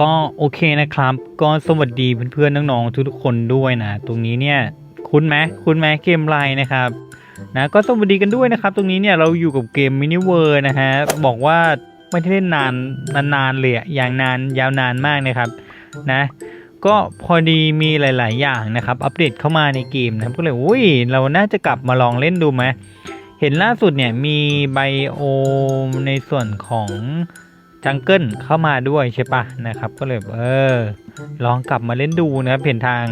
ก็โอเคนะครับ ก็สวัสดีเพื่อนๆน้องๆทุกๆคนด้วยนะ ตรงนี้เนี่ยคุ้นไหมคุ้นไหมเกมไลน์นะครับนะก็สวัสดีกันด้วยนะครับ ตรงนี้เนี่ยเราอยู่กับเกมมินิเวอร์นะฮะบอกว่าไม่ได้เล่นนานนานๆเลยอะอย่างนานยาวนานมากนะครับนะก็พอดีมีหลาย ๆ อย่างนะครับ อัปเดตเข้ามาในเกมนะครับก็เลยอุ้ยเราน่าจะกลับมาลองเล่นดูไหมเห็นล่าสุดเนี่ยมีไบโอมในส่วนของ จังเกิลเข้ามาด้วยใช่ปะนะครับ ก็เลยเออ ลองกลับมาเล่นดูนะครับเห็นทาง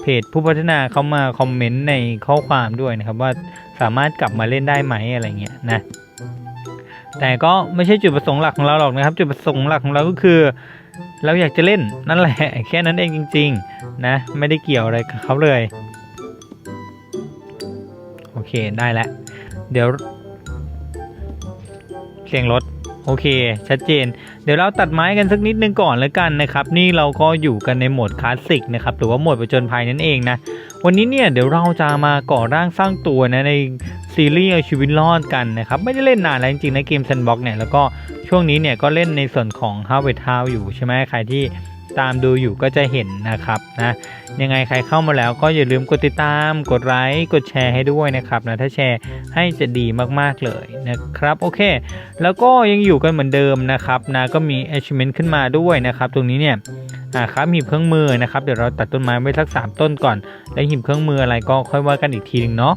เพจผู้พัฒนาเขามาคอมเมนต์ในข้อความด้วยนะครับ ว่าสามารถกลับมาเล่นได้ไหมอะไรเงี้ยนะแต่ก็ไม่ใช่จุดประสงค์หลักของเราหรอกนะครับ จุดประสงค์หลักของเราก็คือ เราอยากจะเล่นนั่นแหละ แค่นั้นเองจริง ๆ นะ ไม่ได้เกี่ยวอะไรกับเขาเลย โอเคได้แล้วเดี๋ยวเสียงรถ โอเค ชัดเจน เดี๋ยวเราตัดไม้กันสักนิดนึงก่อนแล้วกันนะครับ นี่เราก็อยู่กันในโหมดคลาสสิกนะครับ หรือว่าโหมดประจนภัยนั่นเองนะ วันนี้เนี่ยเดี๋ยวเราจะมาก่อร่างสร้างตัวนะในซีรีส์เอาชีวิตรอดกันนะครับ ไม่ได้เล่นนานแล้วจริงๆในะเกมซันบ็อกเนี่ย แล้วก็ช่วงนี้เนี่ยก็เล่นในส่วนของ h a r v e s t Town อยู่ใช่ไหมใครที่ ตามดูอยู่ก็จะเห็นนะครับนะยังไงใครเข้ามาแล้วก็อย่าลืมกดติดตาม กดไลค์กดแชร์ให้ด้วยนะครับนะถ้าแชร์ให้จะดีมากๆเลยนะครับโอเค แล้วก็ยังอยู่กันเหมือนเดิมนะครับนะก็มี achievement ขึ้นมาด้วยนะครับตรงนี้เนี่ยอ่าครับหีบเครื่องมือนะครับเดี๋ยวเราตัดต้นไม้ไว้สัก3ต้นก่อน แล้วหีบเครื่องมืออะไรก็ค่อยว่ากันอีกทีหนึงเนาะ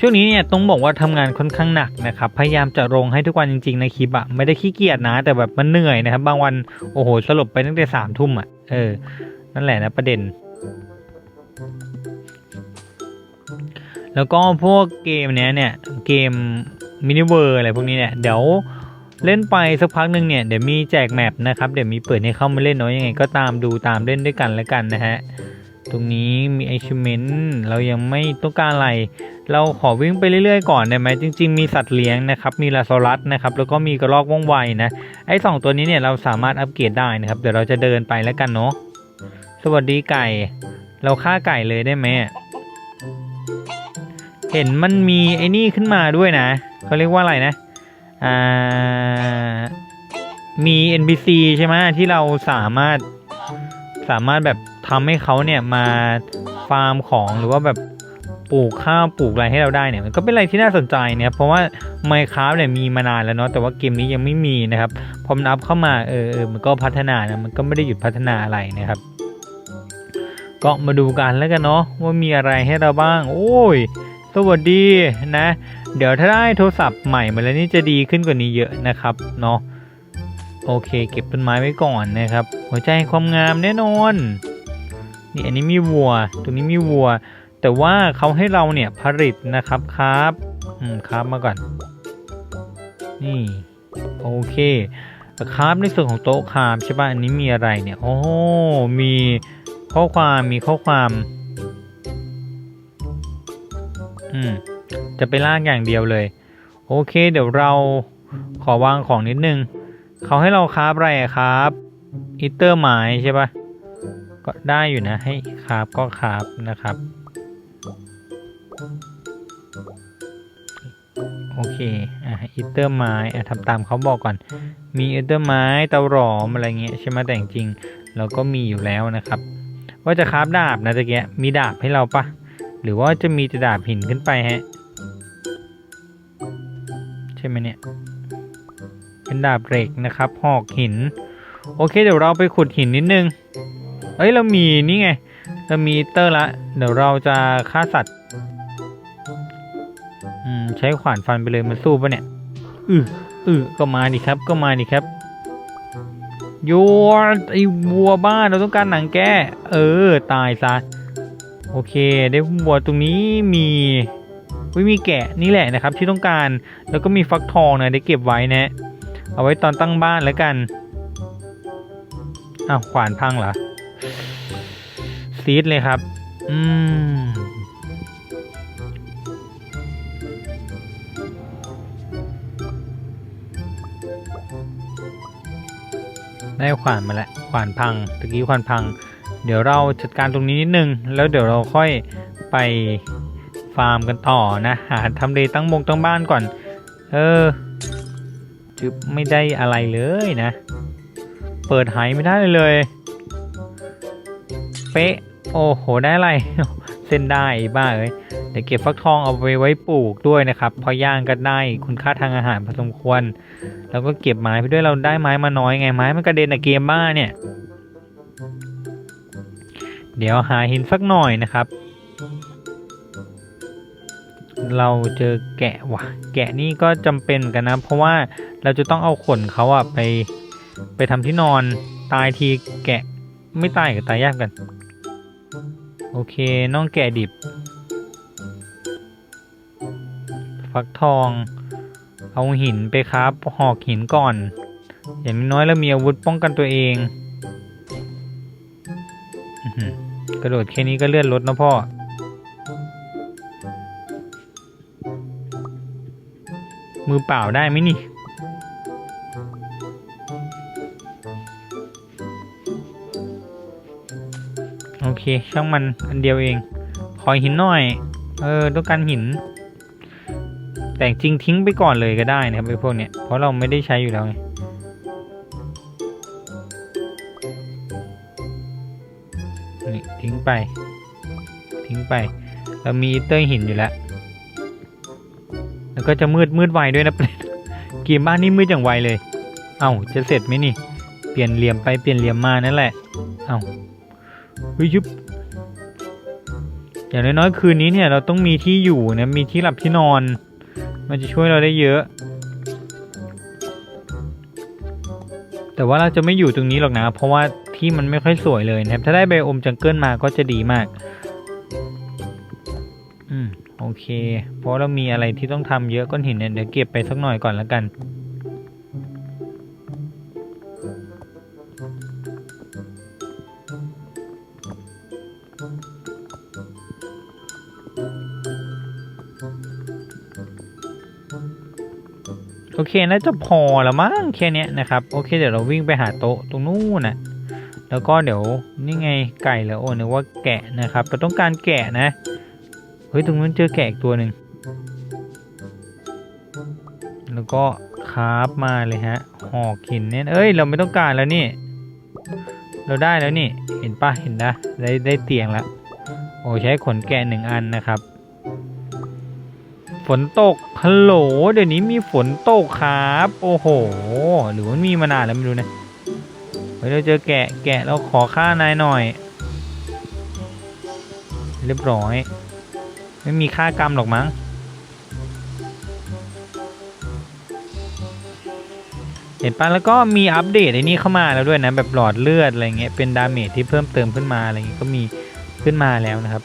ช่วงนี้เนี่ยต้องบอกว่าทำงานค่อนข้างหนักนะครับพยายามจะลงให้ทุกวันจริงๆในคลิปอะไม่ได้ขี้เกียจนะ แต่แบบมันเหนื่อยนะครับ บางวันโอ้โหสลบไปตั้งแต่สามทุ่มอะเออ นั่นแหละนะประเด็น แล้วก็พวกเกมเนี้ยเนี่ยเกมมินิเวอร์อะไรพวกนี้เนี่ยเดี๋ยวเล่นไปสักพักหนึ่งเนี่ยเดี๋ยวมีแจกแมปนะครับเดี๋ยวมีเปิดให้เข้ามาเล่นเนาะยังไงก็ตามดูตามเล่นด้วยกันแล้วกันนะฮะตรงนี้มี achievement เรายังไม่ต้องการอะไร เราขอวิ่งไปเรื่อยๆก่อนได้ไหมจริง ๆ มีสัตว์เลี้ยงนะครับ มีลาโซลัสนะครับ แล้วก็มีกระรอกว่องไวนะ ไอ้สองตัวนี้เนี่ยเราสามารถอัปเกรดได้นะครับ เดี๋ยวเราจะเดินไปแล้วกันเนาะ สวัสดีไก่ เราฆ่าไก่เลยได้ไหม เห็นมันมีไอ้นี่ขึ้นมาด้วยนะ เขาเรียกว่าอะไรนะ อ่า มี NPC ใช่ไหมที่เราสามารถ สามารถแบบทำให้เขาเนี่ยมาฟาร์มของหรือว่าแบบ ปลูกข้าวปลูกอะไรให้เราได้เนี่ยมันก็เป็นอะไรที่น่าสนใจนะครับเพราะว่า Minecraft เนี่ยมีมานานแล้วเนาะแต่ว่าเกมนี้ยังไม่มีนะครับพอมันอัพเข้ามาเออเออมันก็พัฒนานะมันก็ไม่ได้หยุดพัฒนาอะไรนะครับก็มาดูกันแล้วกันเนาะว่ามีอะไรให้เราบ้าง โอ้ย สวัสดีนะ เดี๋ยวถ้าได้โทรศัพท์ใหม่มาแล้วนี่จะดีขึ้นกว่านี้เยอะนะครับเนาะโอเค เก็บต้นไม้ไว้ก่อนนะครับ หัวใจความงามแน่นอน นี่อันนี้มีวัว ตรงนี้มีวัว แต่ว่าเขาให้เราเนี่ยผลิตนะครับครับอืมครับมาก่อน นี่โอเคครับในส่วนของโต๊ะคามใช่ป่ะอันนี้มีอะไรเนี่ยโอ้มีข้อความมีข้อความอืมจะไปลากอย่างเดียวเลย โอเค เดี๋ยวเราขอวางของนิดนึงเขาให้เราคราบอะไรครับอีเตอร์ไม้ใช่ป่ะก็ได้อยู่นะให้คราบก็คราบนะครับ โอเค อะอีเตอร์ไม้อะทำตามเขาบอกก่อน มีอีเตอร์ไม้เตาหลอมอะไรเงี้ยใช่ไหมแต่จริงเราก็มีอยู่แล้วนะครับ ว่าจะคราบดาบนะตะเกียมีดาบให้เราปะหรือว่าจะมีแต่ดาบหินขึ้นไปฮะ ใช่ไหมเนี่ย เป็นดาบเหล็กนะครับ หอกหิน โอเค เดี๋ยวเราไปขุดหินนิดนึง เอ้ย เรามีนี่ไง เรามีเตอร์ละ เดี๋ยวเราจะฆ่าสัตว์ ใช้ขวานฟันไปเลยมันสู้ปะเนี่ยอืออือก็มาดิครับ ก็มาดิครับโยนไอ้วัวบ้าเราต้องการหนังแก้เออ ตายซะโอเค ได้วัวตรงนี้มีวิมีแกะนี่แหละนะครับ ที่ต้องการแล้วก็มีฟักทองนะได้เก็บไว้นะ เอาไว้ตอนตั้งบ้านแล้วกันอ้าวขวานพังเหรอซีดเลยครับ อืม ได้ขวานมาแล้วขวานพังตะกี้ขวานพัง เดี๋ยวเราจัดการตรงนี้นิดนึง แล้วเดี๋ยวเราค่อยไปฟาร์มกันต่อนะ หาทำเลตั้งมงตั้งบ้านก่อน เออจึบไม่ได้อะไรเลยนะ เปิดหายไม่ได้เลย เป๊ะ โอ้โห ได้อะไร เส้นได้บ้าเอ้ย เดี๋ยวเก็บฟักทองเอาไปไว้ปลูกด้วยนะครับเพอย่างก็ได้คุณค่าทางอาหารพอสมควร แล้วก็เก็บไม้ไปด้วยเราได้ไม้มาน้อยไงไม้มันกระเด็นอะเกมบ้าเนี่ย เดี๋ยวหาหินสักหน่อยนะครับ เราเจอแกะว่ะ แกะนี่ก็จำเป็นกันนะ เพราะว่าเราจะต้องเอาขนเขาอะไปไปทำที่นอนตายทีแกะไม่ตายกับตายยากกัน โอเคน้องแกะดิบ ฟักทอง เอาหินไปครับหอกหินก่อน อย่างน้อยเรามีอาวุธป้องกันตัวเองกระโดดแค่นี้ก็เลื่อนรถนะพ่อ มือเปล่าได้ไหมนี่ โอเค ช่างมันอันเดียวเอง ขอหินหน่อย เออ ต้องการหิน แต่จริงทิ้งไปก่อนเลยก็ได้นะครับไอ้พวกเนี้ยเพราะเราไม่ได้ใช้อยู่แล้วไงนี่ทิ้งไป ทิ้งไป เรามีเตอร์หินอยู่แล้ว แล้วก็จะมืดมืดไวด้วยนะเกมบ้านนี่มืดอย่างไวเลย เอ้าจะเสร็จไหมนี่ เปลี่ยนเหลี่ยมไปเปลี่ยนเหลี่ยมมานั่นแหละ เอ้าเฮ้ยยุบอย่างน้อยๆคืนนี้เนี่ยเราต้องมีที่อยู่นะมีที่หลับที่นอน มันจะช่วยเราได้เยอะ แต่ว่าเราจะไม่อยู่ตรงนี้หรอกนะ เพราะว่าที่มันไม่ค่อยสวยเลยนะครับ ถ้าได้ไบโอมจังเกิลมาก็จะดีมาก อืม โอเค เพราะเรามีอะไรที่ต้องทำเยอะก้อนหินเนี่ย เดี๋ยวเก็บไปสักหน่อยก่อนแล้วกัน เคน่าจะพอแล้วมั้งแค่เนี้ยนะครับ โอเคเดี๋ยวเราวิ่งไปหาโต๊ะตรงนู้นนะแล้วก็เดี๋ยวนี่ไงไก่เหรอโอ้นึกว่าแกะนะครับเราต้องการแกะนะเฮ้ยตรงนู้นเจอแกะอีกตัวหนึ่งแล้วก็คาบมาเลยฮะหอกหินเนี่ยเอ้ย เราไม่ต้องการแล้วนี่ เราได้แล้วนี่ เห็นปะเห็นนะได้ได้เตียงแล้วโอ้ใช้ขนแกะหนึ่งอันนะครับ ฝนตกฮัลโหลเดี๋ยวนี้มีฝนตกครับ โอ้โห หรือมันมีมานานแล้วไม่รู้นะเฮ้ยเราเจอแกะแกะเราขอค่านายหน่อย เรียบร้อย ไม่มีค่ากรรมหรอกมั้งเห็นปะแล้วก็มีอัปเดตไอ้นี่เข้ามาแล้วด้วยนะแบบหลอดเลือดอะไรเงี้ยเป็นดาเมจที่เพิ่มเติมขึ้นมาอะไรเงี้ยก็มีขึ้นมาแล้วนะครับ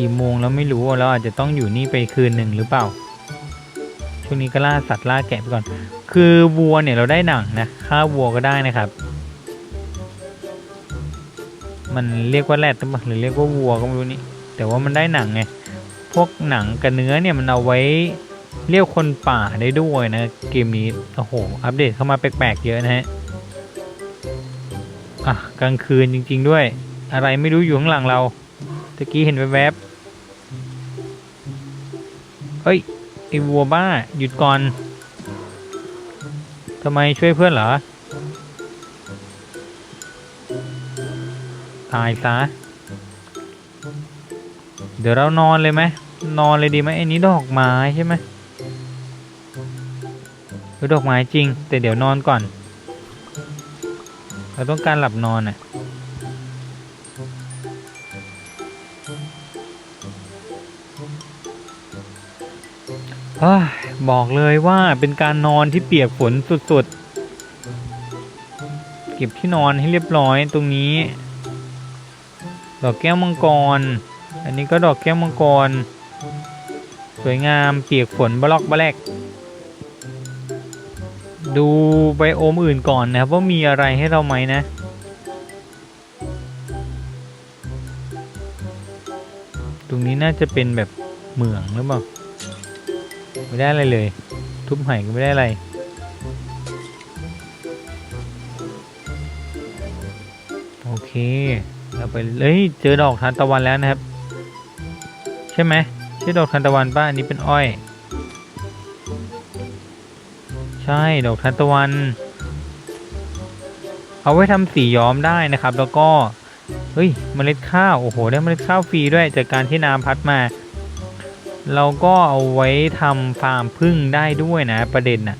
กี่โมงแล้วไม่รู้เราอาจจะต้องอยู่นี่ไปคืนหนึ่งหรือเปล่า ช่วงนี้ก็ล่าสัตว์ล่าแกะไปก่อน คือวัวเนี่ยเราได้หนังนะฆ่าวัวก็ได้นะครับ มันเรียกว่าแรดหรือเปล่าหรือเรียกว่าวัวก็ไม่รู้นี่แต่ว่ามันได้หนังไงพวกหนังกับเนื้อเนี่ยมันเอาไว้เรียกคนป่าได้ด้วยนะ เกมนี้โอ้โห อัปเดตเข้ามาแปลกๆเยอะนะฮะอะกลางคืนจริง ๆด้วย อะไรไม่รู้อยู่ข้างหลังเราตะกี้เห็นแวบๆ เฮ้ยไอวัวบ้า หยุดก่อนทำไมช่วยเพื่อนเหรอ ตายซะ เดี๋ยวเรานอนเลยไหม นอนเลยดีไหมไอ้นี้ดอกไม้ใช่ไหมเอดอกไม้จริง แต่เดี๋ยวนอนก่อน เราต้องการหลับนอนอะ บอกเลยว่าเป็นการนอนที่เปียกฝนสุดๆ เก็บที่นอนให้เรียบร้อยตรงนี้ ดอกแก้วมังกร อันนี้ก็ดอกแก้วมังกร สวยงามเปียกฝนบล็อกบแลกดูไบโอมอื่นก่อนนะครับว่ามีอะไรให้เราไหมนะ ตรงนี้น่าจะเป็นแบบเหมืองหรือเปล่า ไม่ได้อะไรเลย ทุบไห่ก็ไม่ได้อะไร โอเคเราไปเอ้ยเจอดอกทานตะวันแล้วนะครับ ใช่ไหมใช่ดอกทานตะวันป้าอันนี้เป็นอ้อย ใช่ดอกทานตะวัน เอาไว้ทำสีย้อมได้นะครับ แล้วก็เฮ้ยเมล็ดข้าวโอ้โหได้เมล็ดข้าวฟรีด้วยจากการที่น้ำพัดมา เราก็เอาไว้ทำฟาร์มพึ่งได้ด้วยนะ ประเด็นน่ะ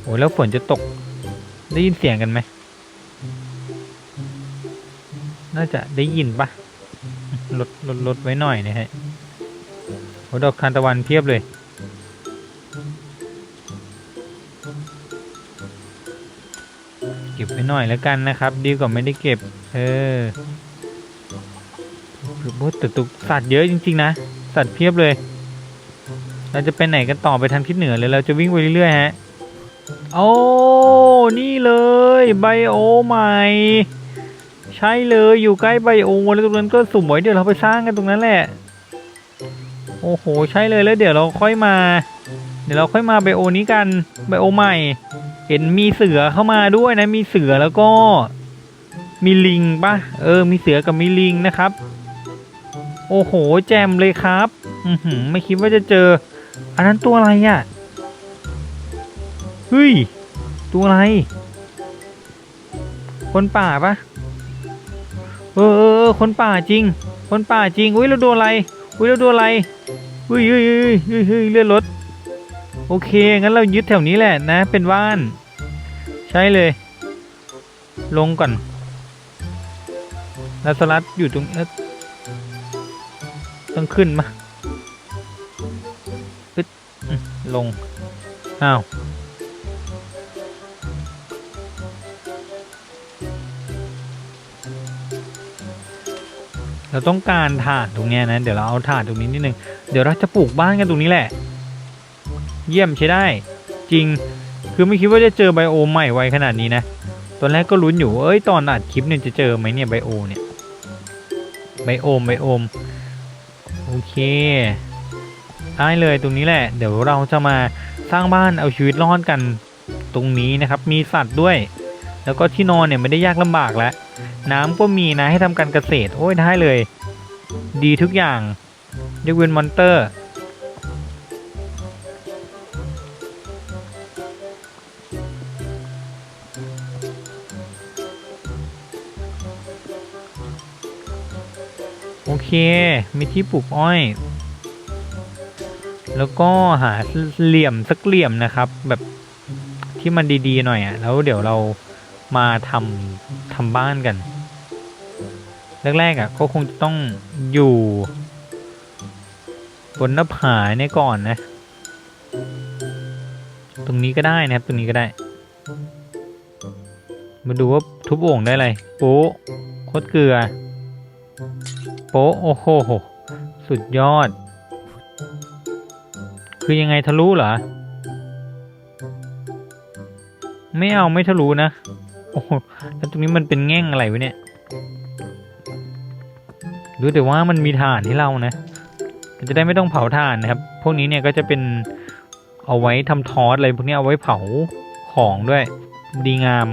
โอ้แล้วฝนจะตก ได้ยินเสียงกันไหม น่าจะได้ยินปะลดลดลดไว้หน่อยนะฮะโอ้ดอกทานตะวันเพียบเลย เก็บไว้หน่อยแล้วกันนะครับ ดีกว่าไม่ได้เก็บ เออโอ้แต่ตุกสัตว์เยอะจริง ๆ นะ สัตว์เพียบเลย เราจะไปไหนกันต่อไปทางทิศเหนือเลย เราจะวิ่งไปเรื่อยๆฮะ โอ้ นี่เลยไบโอใหม่ ใช่เลยอยู่ใกล้ไบโอแล้วตรงนั้นก็สุ่มไว้เดี๋ยวเราไปสร้างกันตรงนั้นแหละ โอ้โห ใช่เลยแล้วเดี๋ยวเราค่อยมา เดี๋ยวเราค่อยมาไบโอนี้กันไบโอใหม่ เห็นมีเสือเข้ามาด้วยนะ มีเสือแล้วก็ มีลิงปะเออ มีเสือกับมีลิงนะครับ โอ้โห แจมเลยครับอือหือไม่คิดว่าจะเจอ อันนั้นตัวอะไรอะ่ะเฮ้ย ตัวอะไร คนป่าปะเออเออเออคนป่าจริง คนป่าจริงอุ้ยเราโดนอะไรอุ้ยเราโดนอะไรเฮ้ยเฮ้ยเฮ้ยเฮ้ยเลือนรถโอเค งั้นเรายึดแถวนี้แหละนะ เป็นบ้าน ใช่เลย ลงก่อนแล้วสลัดอยู่ตรง ต้องขึ้นมาอึดลง อ้าว เราต้องการถาดตรงนี้นะ เดี๋ยวเราเอาถาดตรงนี้นิดนึง เดี๋ยวเราจะปลูกบ้านกันตรงนี้แหละ เยี่ยมใช้ได้ จริง คือไม่คิดว่าจะเจอไบโอมใหม่ไวขนาดนี้นะ ตอนแรกก็ลุ้นอยู่ เอ้ย ตอนอัดคลิปเนี่ยจะเจอไหมเนี่ยไบโอเนี่ยไบโอมไบโอม โอเคได้เลยตรงนี้แหละ เดี๋ยวเราจะมาสร้างบ้านเอาชีวิตรอดกันตรงนี้นะครับ มีสัตว์ด้วย แล้วก็ที่นอนเนี่ยไม่ได้ยากลำบากแล้วน้ำก็มีนะให้ทำการเกษตร โอ้ยได้เลย ดีทุกอย่างยกเว้นมอนเตอร์ มีที่ปลูกอ้อย แล้วก็หาเหลี่ยมสักเหลี่ยมนะครับ แบบที่มันดีๆหน่อยอะ่ะ แล้วเดี๋ยวเรามาทำทำบ้านกัน แรกๆอะ่ะ ก็คงจะต้องอยู่ บนหน้าผาเนี่ยก่อนนะ ตรงนี้ก็ได้นะครับ ตรงนี้ก็ได้ มาดูว่าทุบโอ่งได้อะไรโป๊โคตรเกลือ โป๊ะโอ้โห สุดยอด คือยังไงทะลุเหรอ ไม่เอาไม่ทะลุนะ โอ้โห แล้วตรงนี้มันเป็นแง่งอะไรวะเนี่ยรู้แต่ว่ามันมีถ่านให้เรานะจะได้ไม่ต้องเผาถ่านนะครับ พวกนี้เนี่ยก็จะเป็นเอาไว้ทำทอสอะไรพวกนี้เอาไว้เผาของด้วย ดีงาม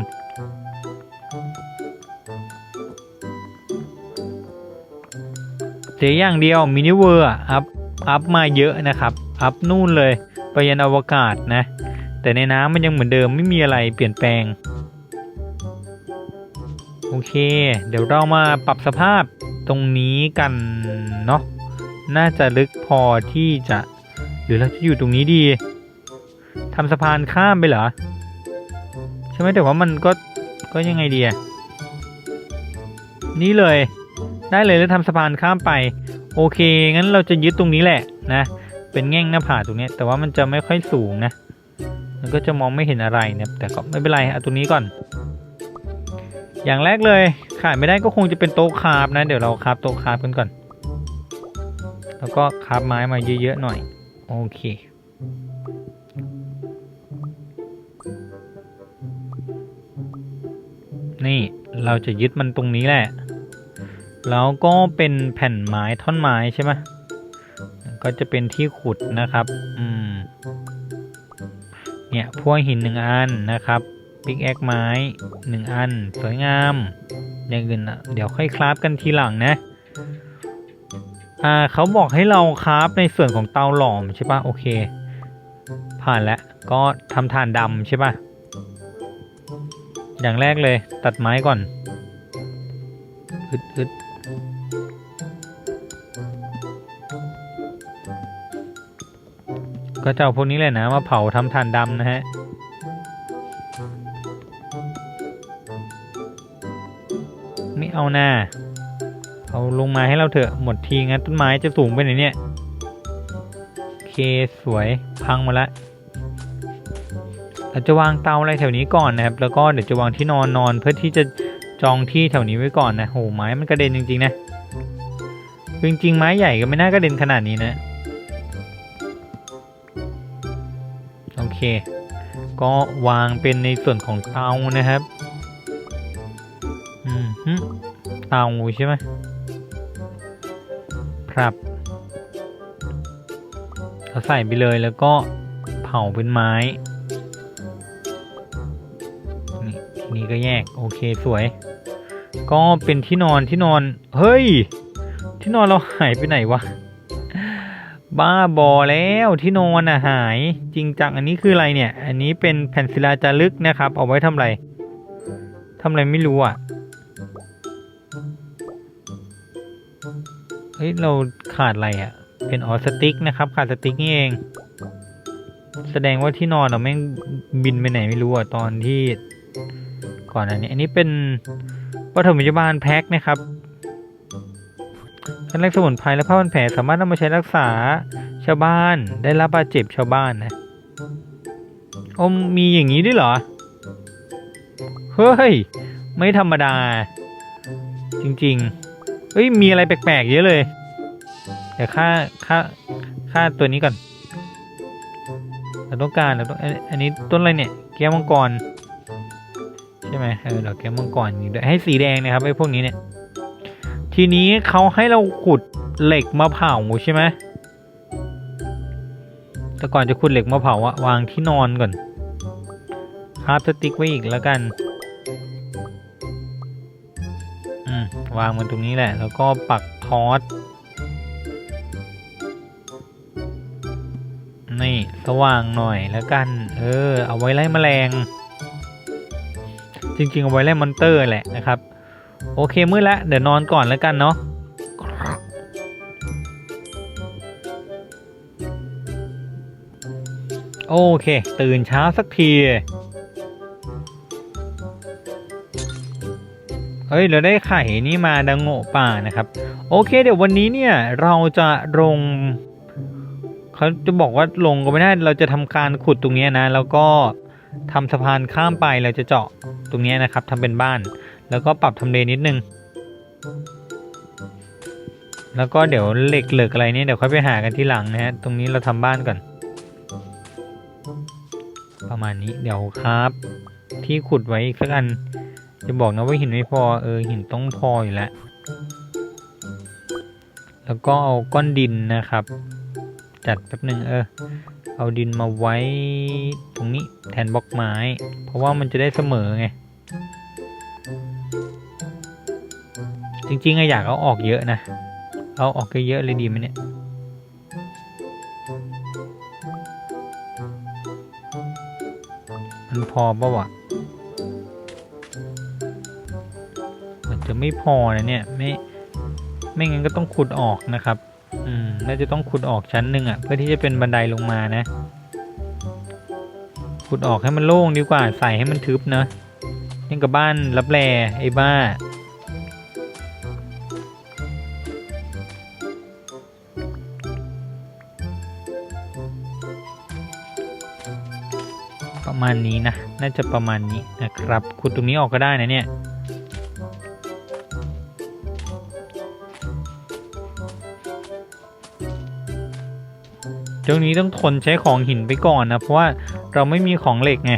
เสียอย่างเดียวมินิเวอร์อัพอัพมาเยอะนะครับ อัพนู่นเลยไปยันอวกาศนะ แต่ในน้ำมันยังเหมือนเดิมไม่มีอะไรเปลี่ยนแปลง โอเค เดี๋ยวเรามาปรับสภาพตรงนี้กันเนาะน่าจะลึกพอที่จะ หรือเราจะอยู่ตรงนี้ดีทำสะพานข้ามไปเหรอใช่ไหมแต่ว่ามันก็ก็ยังไงดีอะนี่เลย ได้เลยแล้วทำสะพานข้ามไป โอเค งั้นเราจะยึดตรงนี้แหละนะ เป็นแง่งหน้าผาตรงนี้ แต่ว่ามันจะไม่ค่อยสูงนะ มันก็จะมองไม่เห็นอะไรนะแต่ก็ไม่เป็นไรเอาตรงนี้ก่อน อย่างแรกเลยขาดไม่ได้ก็คงจะเป็นโต๊ะคาบนะ เดี๋ยวเราคาบโต๊ะคาบกันก่อน แล้วก็คาบไม้มาเยอะๆหน่อย โอเคนี่เราจะยึดมันตรงนี้แหละ แล้วก็เป็นแผ่นไม้ท่อนไม้ใช่ไหมก็จะเป็นที่ขุดนะครับ อืม เนี่ยพวกหินหนึ่งอันนะครับปิกแอคไม้หนึ่งอัน สวยงาม อย่างอื่นเดี๋ยวค่อยคราฟกันทีหลังนะ อ่าเขาบอกให้เราคราฟในส่วนของเตาหลอมใช่ปะโอเค ผ่านแล้วก็ทำฐานดำใช่ป่ะ อย่างแรกเลยตัดไม้ก่อน อึดอึด ก็จะเอาพวกนี้เลยนะมาเผาทำฐานดำนะฮะไม่เอาหน้าเอาลงมาให้เราเถอะหมดทีงั้นต้นไม้จะสูงไปไหนเนี่ยเคสวยพังหมาละเราจะวางเตาอะไรแถวนี้ก่อนนะครับ แล้วก็เดี๋ยวจะวางที่นอนนอนเพื่อที่จะจองที่แถวนี้ไว้ก่อนนะโหไม้มันกระเด็นจริงๆนะจริงๆไม้ใหญ่ก็ไม่น่ากระเด็นขนาดนี้นะ โอเค ก็วางเป็นในส่วนของเตานะครับอืมเตาใช่ไหมครับเราใส่ไปเลยแล้วก็เผาเป็นไม้นี่ทีนี้ก็แยก โอเคสวย ก็เป็นที่นอนที่นอน เฮ้ย ที่นอนเราหายไปไหนวะ บ้าบอแล้วที่นอนอะหาย จริงจังอันนี้คืออะไรเนี่ย อันนี้เป็นแผ่นศิลาจารึกนะครับ เอาไว้ทำอะไรทำอะไรไม่รู้อะเฮ้ยเราขาดอะไรอะ่ะ เป็นออสติกนะครับ ขาดสติกนี่เอง แสดงว่าที่นอนเราแม่งบินไปไหนไม่รู้อะตอนที่ ก่อนอันนี้ อันนี้เป็นปฐมพยาบาลแพ็คนะครับ การแรกสมุนไพรและผ้าพันแผลสามารถนำมาใช้รักษาชาวบ้านได้รับบาดเจ็บชาวบ้านนะอมมีอย่างนี้ด้วยเหรอ เฮ้ย ไม่ธรรมดา จริงๆเฮ้ย มีอะไรแปลกๆเยอะเลย เดี๋ยวค่าค่าค่าตัวนี้ก่อนเราต้องการเราต้องอันอันนี้ต้นอะไรเนี่ย แก้วมังกร ใช่ไหมเออเราแก้วมังกรอยู่ด้วยให้สีแดงนะครับไอ้พวกนี้เนี่ย ทีนี้เขาให้เราขุดเหล็กมาเผาใช่ไหมแต่ก่อนจะขุดเหล็กมาเผาอะวางที่นอนก่อนคราบสติ๊กไว้อีกแล้วกัน อืม วางมันตรงนี้แหละ แล้วก็ปักทอสนี่ สว่างหน่อยแล้วกัน เออ เอาไว้ไล่แมลง จริงๆ เอาไว้ไล่มอนเตอร์แหละนะครับ โอเคมืดแล้วเดี๋ยวนอนก่อนแล้วกันเนาะโอเค ตื่นเช้าสักที เฮ้ย เราได้ไข่นี่มาดังโง่ป่านะครับ โอเค เดี๋ยววันนี้เนี่ย เราจะลงเขาจะบอกว่าลงก็ไม่ได้ เราจะทำการขุดตรงนี้นะ แล้วก็ทำสะพานข้ามไปเราจะเจาะตรงนี้นะครับทำเป็นบ้าน แล้วก็ปรับทำเลนิดนึง แล้วก็เดี๋ยวเหล็กเหลือกอะไรนี่เดี๋ยวค่อยไปหากันที่หลังนะฮะ ตรงนี้เราทำบ้านก่อน ประมาณนี้เดี๋ยวครับ ที่ขุดไว้อีกสักอัน จะบอกนะว่าหินไม่พอเออหินต้องพออยู่แล้ว แล้วก็เอาก้อนดินนะครับ จัดแป๊บหนึ่งเออเอาดินมาไว้ตรงนี้แทนบล็อกไม้ เพราะว่ามันจะได้เสมอไง จริงๆอะอยากเอาออกเยอะนะ เอาออกเยอะๆเลยดีไหมเนี่ย มันพอปะวะมันจะไม่พอนะเนี่ย ไม่ ไม่งั้นก็ต้องขุดออกนะครับ อืม น่าจะต้องขุดออกชั้นหนึ่งอะ่ะเพื่อที่จะเป็นบันไดลงมานะ ขุดออกให้มันโล่งดีกว่า ใส่ให้มันทึบเนะ ยังกับบ้านรับแลไอ้บ้า ประมาณนี้นะ น่าจะประมาณนี้นะครับ ขุดตรงนี้ออกก็ได้นะเนี่ยตรงนี้ต้องทนใช้ของหินไปก่อนนะ เพราะว่าเราไม่มีของเหล็กไง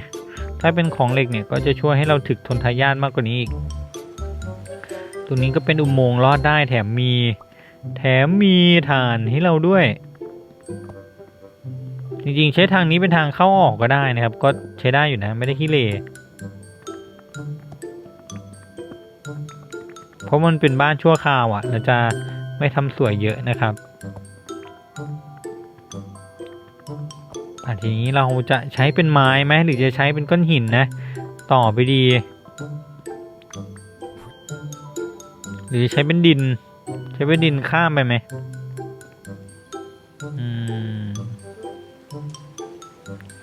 ถ้าเป็นของเหล็กเนี่ยก็จะช่วยให้เราถึกทนทายานมากกว่านี้อีก ตรงนี้ก็เป็นอุโมงค์ลอดได้แถมมี แถมมีฐานให้เราด้วย จริงๆ ใช้ทางนี้เป็นทางเข้าออกก็ได้นะครับ ก็ใช้ได้อยู่นะไม่ได้ขี้เหร่เพราะมันเป็นบ้านชั่วคราวอะ่ะเราจะไม่ทำสวยเยอะนะครับะทีนี้เราจะใช้เป็นไม้ไหมหรือจะใช้เป็นก้อนหินนะ ต่อไปดี หรือใช้เป็นดิน ใช้เป็นดินข้ามไปไหมอืม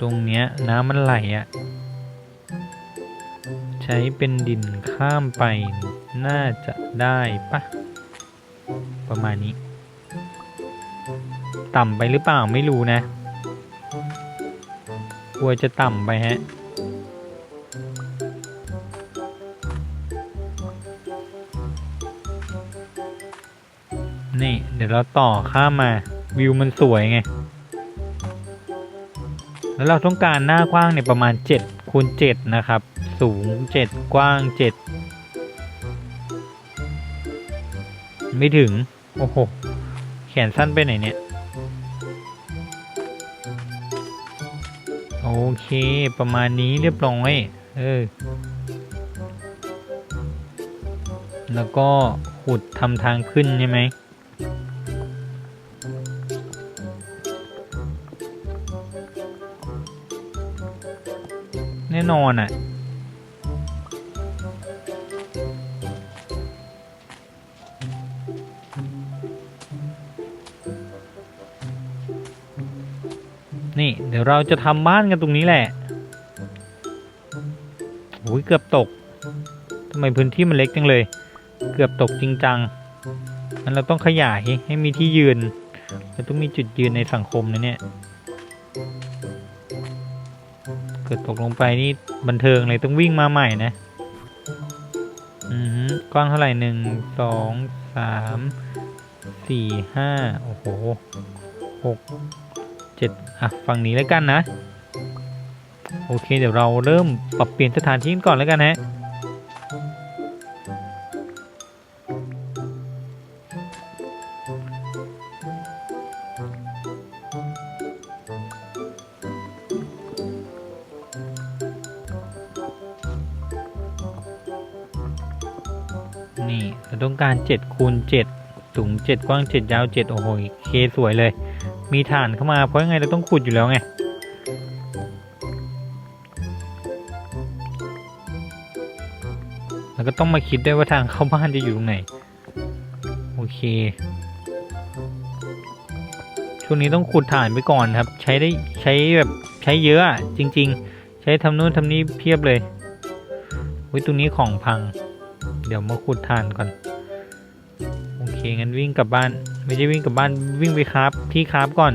ตรงเนี้ยน้ำมันไหลอะ่ะ ใช้เป็นดินข้ามไป น่าจะได้ปะประมาณนี้ ต่ำไปหรือเปล่าไม่รู้นะ กลัวจะต่ำไปฮะ นี่ เดี๋ยวเราต่อข้ามมาวิวมันสวยไง แล้วเราต้องการหน้ากว้างเนี่ยประมาณ7คูณ7นะครับ สูง 7 กว้าง 7 ไม่ถึง โอ้โห แขนสั้นไปไหนเนี่ย โอเค ประมาณนี้เรียบร้อย เออ แล้วก็ขุดทำทางขึ้นใช่ไหมแน่นอนอะ เดี๋ยวเราจะทำบ้านกันตรงนี้แหละโอ้ยเกือบตกทำไมพื้นที่มันเล็กจังเลย เกือบตกจริงจังมันเราต้องขยายให้มีที่ยืนเราต้องมีจุดยืนในสังคมนะเนี่ย เกิดตกลงไปนี่บันเทิงเลยต้องวิ่งมาใหม่นะ อือฮึกว้างเท่าไหร่หนึ่งสองสามสี่ห้าโอ้โหหก เจ็ดอะฝั่งนี้แล้วกันนะ โอเคเดี๋ยวเราเริ่มปรับเปลี่ยนสถานที่ก่อนแล้วกันฮะนี่เราต้องการ7คูณ7สูง7กว้าง7ยาว7โอ้โหเคสวยเลย มีฐานเข้ามาเพราะยังไงเราต้องขุดอยู่แล้วไงแล้วก็ต้องมาคิดด้วยว่าทางเข้าบ้านจะอยู่ตรงไหน โอเค ช่วงนี้ต้องขุดฐานไปก่อนครับ ใช้ได้ใช้แบบใช้เยอะจริง ๆ ใช้ทำนู่นทำนี่เพียบเลยวิตรงนี้ของพัง เดี๋ยวมาขุดทานก่อน งั้นวิ่งกลับบ้าน ไม่ใช่วิ่งกลับบ้านวิ่งไปคราฟที่คราฟก่อน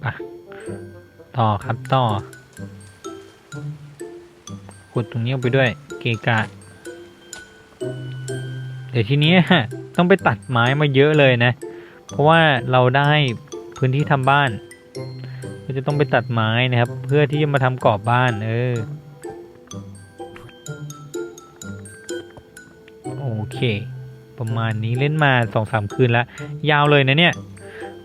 ไปต่อครับต่อขุดตรงนี้ออกไปด้วย เกะกะ เดี๋ยวทีนี้ ต้องไปตัดไม้มาเยอะเลยนะ เพราะว่าเราได้พื้นที่ทำบ้าน ก็จะต้องไปตัดไม้นะครับ เพื่อที่จะมาทำกรอบบ้าน เออ โอเค ประมาณนี้เล่นมาสองสามคืนแล้ว ยาวเลยนะเนี่ย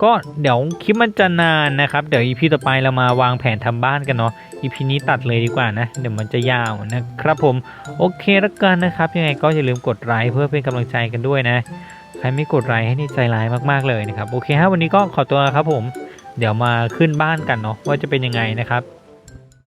ก็เดี๋ยวคลิปมันจะนานนะครับ เดี๋ยวอีพีต่อไปเรามาวางแผนทำบ้านกันเนาะ อีพีนี้ตัดเลยดีกว่านะ เดี๋ยวมันจะยาวนะครับผม โอเคแล้วกันนะครับ ยังไงก็อย่าลืมกดไลค์เพื่อเป็นกำลังใจกันด้วยนะ ใครไม่กดไลค์ให้นี่ใจร้ายมากๆเลยนะครับ โอเคฮะวันนี้ก็ขอตัวครับผม เดี๋ยวมาขึ้นบ้านกันเนาะว่าจะเป็นยังไงนะครับ